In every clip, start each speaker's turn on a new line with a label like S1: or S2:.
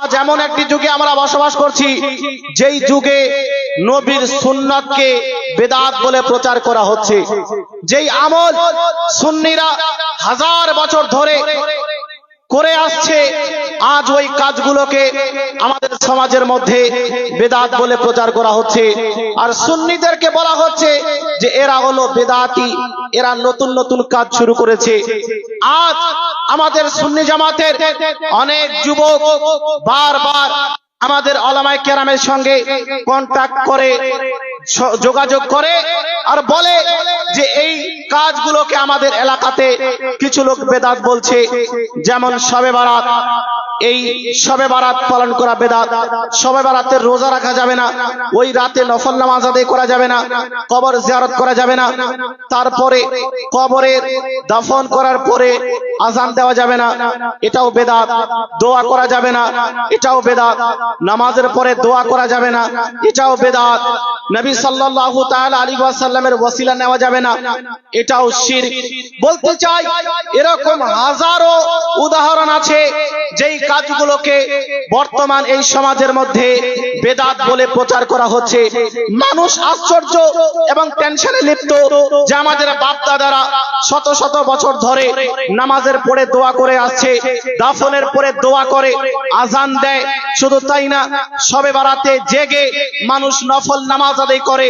S1: আজ এমন একটি যুগে আমরা বসবাস করছি, যেই যুগে নবীর সুন্নাতকে বেদাত বলে প্রচার করা হচ্ছে। যেই আমল সুন্নিরা হাজার বছর ধরে করে আসছে, আজ ওই কাজগুলোকে আমাদের সমাজের মধ্যে বেদাত বলে প্রচার করা হচ্ছে। আর সুন্নিদেরকে বলা হচ্ছে যে এরা হলো বেদাতি, এরা নতুন নতুন কাজ শুরু করেছে। আজ আমাদের সুন্নি জামাতের অনেক যুবক বারবার আমাদের অলামাই কেরামের সঙ্গে কন্ট্যাক্ট করে। যোগাযোগ করে আর বলে যে এই কাজগুলোকে আমাদের এলাকাতে কিছু লোক বেদাত বলছে, যেমন সবে বারাত এই সবে বারাত পালন করা বেদাত। সবে বারাতের রোজা রাখা যাবে না। ওই রাতে নফল নামাজ আদায় করা যাবে না। কবর জিয়ারত করা যাবে না। তারপরে কবরের দাফন করার পরে আজান দেওয়া যাবে না। এটাও বেদাত। দোয়া করা যাবে না। এটাও বেদাত। নামাজের পরে দোয়া করা যাবে না। এটাও বেদাত। নবী সাল্লাল্লাহু তাআলা আলাইহি ওয়াসাল্লামের ওসিলা নেওয়া যাবে না। এটাও শিরক। বলতে চাই, এরকম হাজারো উদাহরণ আছে যেই কাজগুলোকে বর্তমান এই সমাজের মধ্যে বেদাত বলে প্রচার করা হচ্ছে। মানুষ আশ্চর্য এবং টেনশনে লিপ্ত যে আমাদের বাপ দাদারা শত শত বছর ধরে নামাজের পরে দোয়া করে আসছে দাফনের পরে দোয়া করে, আজান দেয়। শুধু তাই না, সবে বারাতে জেগে মানুষ নফল নামাজ আদায় করে,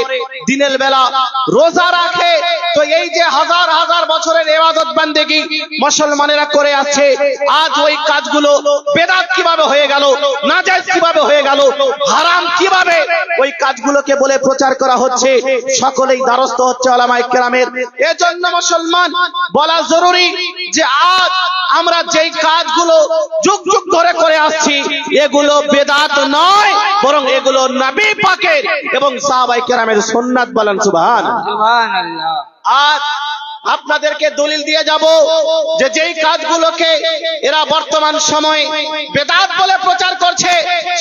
S1: দিনের বেলা রোজা রাখে। তো এই যে হাজার হাজার বছরের এবাদত বান্দেগি মুসলমানেরা করে আসছে আজ ওই কাজগুলো বেদাত কীভাবে হয়ে গেল নাজায়েজ কীভাবে হয়ে গেল হারাম কীভাবে ওই কাজগুলোকে বলে প্রচার করা হচ্ছে সকলেই দ্বারস্থ হচ্ছে ওলামায়ে কেরামের। এজন্য মুসলমান বলা জরুরি যে আজ আমরা যেই কাজগুলো যুগ যুগ ধরে করে আসছি এগুলো বেদাত নয় বরং এগুলো নবী পাকের এবং সাহাবাই কেরামের সুন্নাত বলেন সুবহান
S2: সুবহানাল্লাহ।
S1: আজ আপনাদেরকে দলিল দিয়ে যাব যে যেই কাজগুলোকে এরা বর্তমান সময়ে বেদাত বলে প্রচার করছে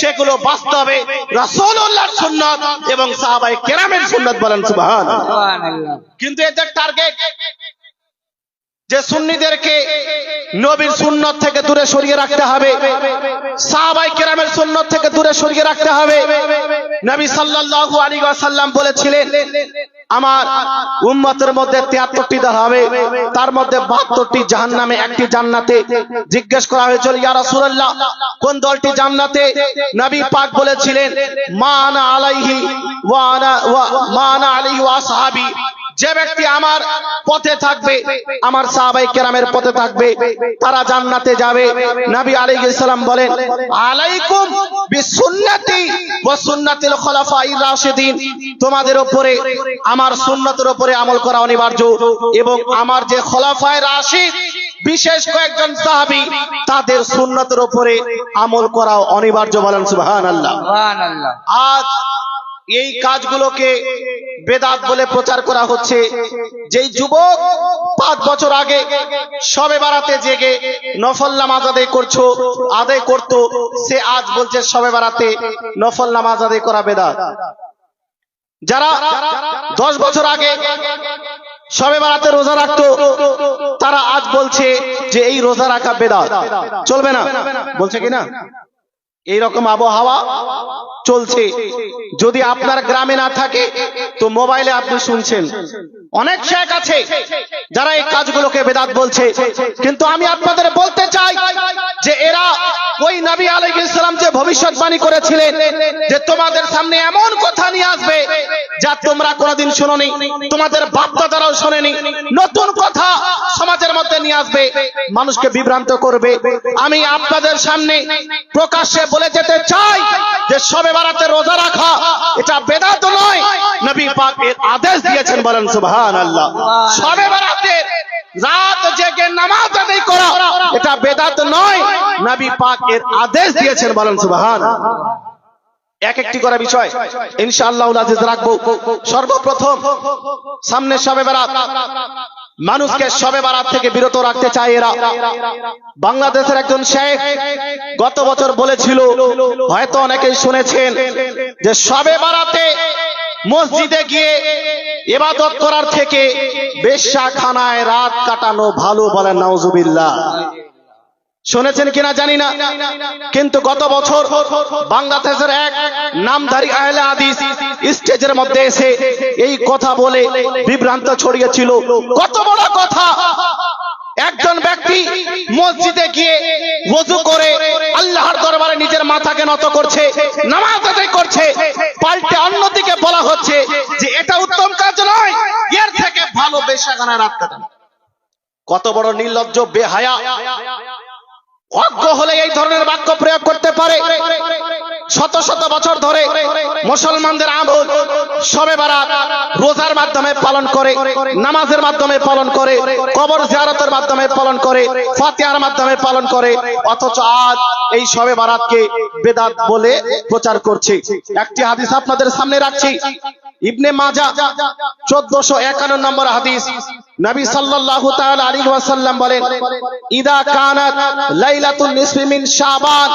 S1: সেগুলো বাস্তবে রাসূলুল্লাহর সুন্নাত এবং সাহাবায়ে কেরামের সুন্নাত বলেন
S2: সুবহানাল্লাহ।
S1: কিন্তু এদের টার্গেট যে সুন্নিদেরকে নবীর সুন্নত থেকে দূরে সরিয়ে রাখতে হবে সাহাবাই কেরামের সুন্নত থেকে দূরে সরিয়ে রাখতে হবে। নবী সাল্লাল্লাহু আলাইহি ওয়াসাল্লাম বলেছিলেন আমার উম্মতের মধ্যে তিয়াত্তরটি দল হবে। তার মধ্যে বাহাত্তরটি জাহান নামে একটি জান্নাতে। জিজ্ঞেস করা হয়েছিল, ইয়া রাসূলুল্লাহ, কোন দলটি জান্নাতে? নবী পাক বলেছিলেন, মা আনা আলাইহি ওয়া আনা ওয়া মা আনা আলাইহি ওয়া আসহাবি। যে ব্যক্তি আমার পথে থাকবে আমার সাহাবাই কেরামের পথে থাকবে তারা জান্নাতে যাবে। নবী আলাইহিস সালাম বলেন আলাইকুম বিসুন্নতি ওয়া সুন্নাতিল খুলাফায়ে রাশিদিন। তোমাদের উপরে আমার সুন্নতের উপরে আমল করা অনিবার্য এবং আমার যে খোলাফায়ে রাশিদ বিশেষ কয়েকজন সাহাবী তাদের সুন্নতের উপরে আমল করা অনিবার্য বলেন সুবহানাল্লাহ।
S2: সুবহানাল্লাহ।
S1: আজ এই কাজগুলোকে বেদাত বলে প্রচার করা হচ্ছে। যেই যুবক পাঁচ বছর আগে সবে বারাতে জেগে নফল নামাজ আদায় করছ, আদায় করতো, সে আজ বলছে সবে বারাতে নফল নামাজ আদায় করা বেদাত। যারা দশ বছর আগে সবে বারাতে রোজা রাখতো, তারা আজ বলছে যে এই রোজা রাখা বেদাত। চলবে না? বলছে কি না এইরকম আবহাওয়া চলছে। যদি আপনার গ্রামে না থাকে, তো মোবাইলে আপনি শুনছেন। অনেক শেখ আছে যারা এই কাজগুলোকে বেদাত বলছে। কিন্তু আমি আপনাদের বলতে চাই যে এরা ওই নবী যে ভবিষ্যৎবাণী করেছিলেন যে তোমাদের সামনে এমন কথা নিয়ে আসবে যা তোমরা কোনোদিন শুনোনি। তোমাদের বাপদাদারাও শোনেনি। নতুন কথা সমাজের মধ্যে নিয়ে আসবে। মানুষকে বিভ্রান্ত করবে। আমি আপনাদের সামনে প্রকাশ্যে বলে যেতে চাই যে সবে বারাতে রোজা রাখা, এটা বেদাত নয়। নবী পাক এর আদেশ দিয়েছেন বলেন সুবহান আল্লাহ সবে বারাতে রাত জেগে নামাজ আদায় করা। এটা বেদাত নয়, নবী পাক এর আদেশ দিয়েছেন বলেন সুবহান। এক একটি করে বিষয় ইনশাআল্লাহ আজিজ রাখব। সর্বপ্রথম, সামনে সবে বারাত। মানুষকে সবে বারাত থেকে বিরত রাখতে চায় এরা। বাংলাদেশের একজন শেখ গত বছর বলেছিল, হয়তো অনেকেই শুনেছেন যে সবে বারাতে মসজিদে গিয়ে ইবাদত করার থেকে বেশ্যাখানায় রাত কাটানো ভালো বলেন নাউজুবিল্লাহ। শুনেছেন কিনা জানি না, কিন্তু গত বছর বাংলাদেশের এক নামধারী আহলে হাদিস স্টেজের মধ্যে এসে এই কথা বলে বিভ্রান্ত ছড়িয়েছিল। কত বড় কথা! একজন ব্যক্তি মসজিদে গিয়ে ওযু করে আল্লাহর দরবারে নিজের মাথাকে নত করছে, নামাজ আদায় করছে পাল্টে অন্যদিকে বলা হচ্ছে যে এটা উত্তম কাজ নয় এর থেকে কত বড় নির্লজ্জ, বেহায়া। অজ্ঞ হলে এই ধরনের বাক্য প্রয়োগ করতে পারে। শত শত বছর ধরে মুসলমানদের আমল, সবে বারাত মাধ্যমে পালন করে, নামাজের মাধ্যমে পালন করে, কবর জিয়ারতের মাধ্যমে পালন করে, ফাতিহার মাধ্যমে পালন করে, অথচ আজ এই সবে বারাতকে বেদাত বলে প্রচার করছে। একটি হাদিস আপনাদের সামনে রাখছি। ইবনে মাজা, চোদ্দশো একান্ন নম্বর হাদিস। নবী সাল্লাল্লাহু তাআলা আলাইহি ওয়াসাল্লাম বলেন, ইদা কানাত লাইলাতুন নিসফি শাবান।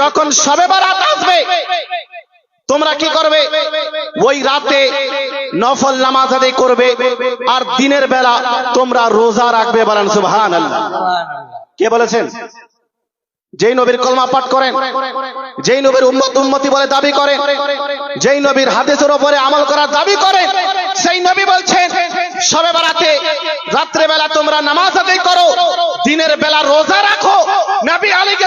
S1: যখন শবে বারাত আসবে, তোমরা কি করবে? ওই রাতে নফল নামাজ আদায় করবে, আর দিনের বেলা তোমরা রোজা রাখবে বলেন, সুবহানাল্লাহ। কে বলেছেন? যেই নবীর কলমা পাঠ করেন, যেই নবীর উম্মত উন্মতি বলে দাবি করে যেই নবীর হাদিসের উপরে আমল করার দাবি করে সেই নবী বলছেন, সবে বেলাতে রাত্রে বেলা তোমরা নামাজ আদায় করো, দিনের বেলা রোজা রাখো, নবী একদিকে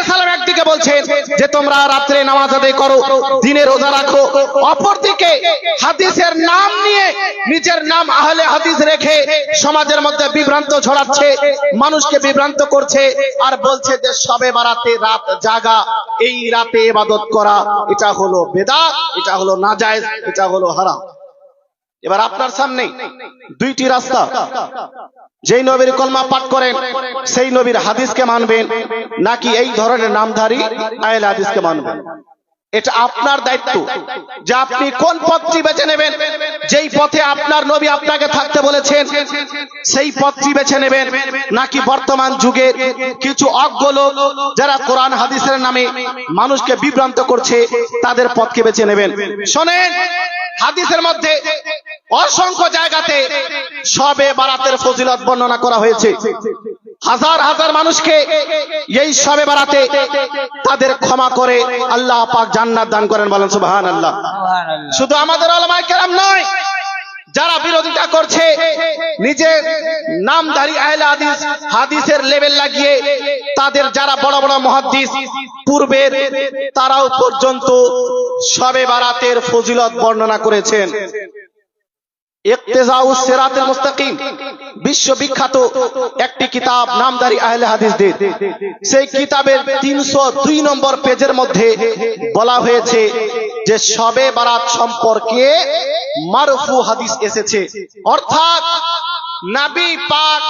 S1: বলছেন যে তোমরা রাত্রে নামাজ আদায় করো, দিনে রোজা রাখো। অপরদিকে হাদিসের নাম নিয়ে নিজের নাম আহলে হাদিস রেখে সমাজের মধ্যে বিভ্রান্ত ছড়াচ্ছে, মানুষকে বিভ্রান্ত করছে আর বলছে যে সবে বারাতে রাত জাগা, এই রাতে ইবাদত করা, এটা হলো বেদাত, এটা হলো নাজায়েজ, এটা হলো হারাম। এবার আপনার সামনে দুইটি রাস্তা। যেই নবীর কলমা পাঠ করেন, সেই নবীর হাদিসকে মানবেন নাকি এই ধরনের নামধারী আয়েল হাদিসকে মানবেন? এটা আপনার দায়িত্ব যে আপনি কোন পথটি বেছে নেবেন, যেই পথে আপনার নবী আপনাকে থাকতে বলেছেন, সেই পথটি বেছে নেবেন নাকি বর্তমান যুগে কিছু অজ্ঞ লোক যারা কোরআন হাদিসের নামে মানুষকে বিভ্রান্ত করছে, তাদের পথকে বেছে নেবেন। শোনেন হাদিসের মধ্যে অসংখ্য জায়গাতে সবে বারাতের ফজিলত বর্ণনা করা হয়েছে। হাজার হাজার মানুষকে এই সবে বারাতে তাদের ক্ষমা করে আল্লাহ পাক জান্নাত দান করেন বলেন
S2: সুবহানাল্লাহ।
S1: শুধু আমাদের আলমায় কেরাম নয় যারা বিরোধিতা করছে, নিজে নামধারী আহলে হাদিস, হাদিসের লেভেল লাগিয়ে তাদের যারা বড় বড় মহাদিস পূর্বের তারাও পর্যন্ত সবে বারাতের ফজিলত বর্ণনা করেছেন। সিরাতুল মুস্তাকিম, বিশ্ববিখ্যাত একটি কিতাব নামদারি আহলে হাদিসদের। সেই কিতাবের 302 নম্বর পেজের মধ্যে বলা হয়েছে যে শবে বারাত সম্পর্কে মারফু হাদিস এসেছে। অর্থাৎ নাবি পাক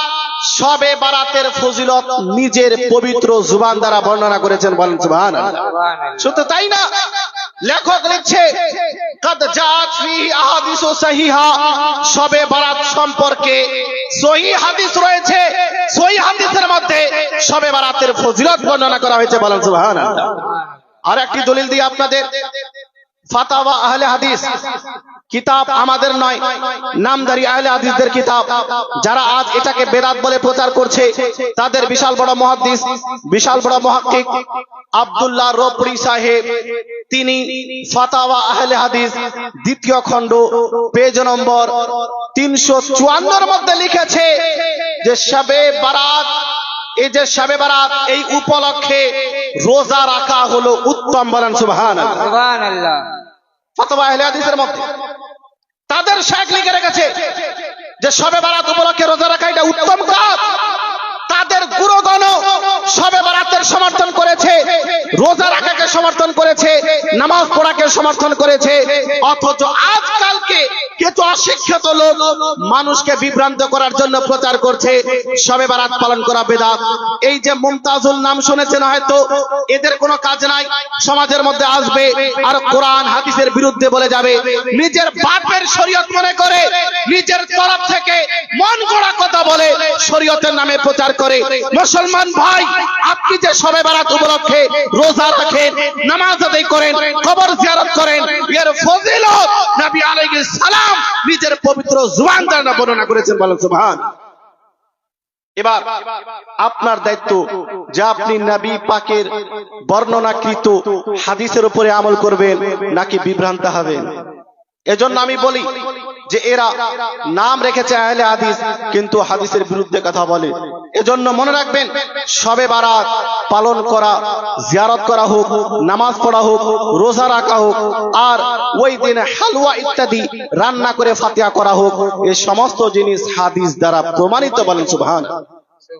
S1: শবে বারাতের ফজিলত নিজের পবিত্র জুবান দ্বারা বর্ণনা করেছেন বলেন সুবহানাল্লাহ। শুধু তাই না, লেখক লিখছে, কদ জাত ফি আহাদিস সহিহা সবে বারাত সম্পর্কে সহি হাদিস রয়েছে। সহি হাদিসের মধ্যে সবে বারাতের ফজিলত বর্ণনা করা হয়েছে বলেন সুবহানাল্লাহ। আর একটি দলিল দিই আপনাদের ফাতাওয়া আহলে হাদিস। কিতাব আমাদের নয়, নামদারি আহলে হাদিসদের কিতাব। যারা আজ এটাকে বেদাত বলে প্রচার করছে, তাদের বিশাল বড় মহাদ্দিস, বিশাল বড় মহাক্কিক আব্দুল্লাহ রোপড়ি সাহেব, তিনি ফাতাওয়া আহলে হাদিস দ্বিতীয় খণ্ড, পেজ নম্বর তিনশো চুয়ান্নর মধ্যে লিখেছে যে শবে বারাত এই যে শবে বারাত এই উপলক্ষে রোজা রাখা হলো উত্তম বলেন সুবহানাল্লাহ।
S2: সুবহানাল্লাহ।
S1: তাদের শেখ লিখে রেখেছে যে সবে বারাত উপলক্ষে রোজা রাখা এটা উত্তম কাজ। তাদের গুরুগণ সবে বারাতের সমর্থন করেছে, রোজা রাখাকে সমর্থন করেছে, নামাজ পড়াকে সমর্থন করেছে, অথচ আজকালকে কিছু অশিক্ষিত লোক মানুষকে বিভ্রান্ত করার জন্য প্রচার করছে। সবে বারাত পালন করা বেদাত। এই যে মুমতাজুল নাম শুনেছেন হয়তো, এদের কোনো কাজ নাই, সমাজের মধ্যে আসবে আর কোরআন হাদিসের বিরুদ্ধে বলে যাবে। নিজের বাপের শরীয়ত মনে করে, নিজের তরফ থেকে মন গড়া কথা বলে শরীয়তের নামে প্রচার করে। মুসলমান ভাই, আপনি যে সবে বারাত উপলক্ষে রোজা রাখেন, নামাজ আদায় করেন, কবর জিয়ারত করেন, এর ফজিলত নবী আলাইহিস সালাম নিজের পবিত্র জুবান দ্বারা বর্ণনা করেছেন, বলেন সুবহান। এবার আপনার দায়িত্ব যে আপনি নবী পাকের বর্ণনাকৃত হাদিসের উপরে আমল করবেন নাকি বিভ্রান্ত হবেন এজন্য আমি বলি যে এরা নাম রেখেছে আহলে হাদিস, কিন্তু হাদিসের বিরুদ্ধে কথা বলে। এজন্য মনে রাখবেন, সবে বারাত পালন করা, জিয়ারত করা হোক, নামাজ পড়া হোক, রোজা রাখা হোক, আর ওই দিন হালুয়া ইত্যাদি রান্না করে ফাতিয়া করা হোক এই সমস্ত জিনিস হাদিস দ্বারা প্রমাণিত বলেন সুবহান।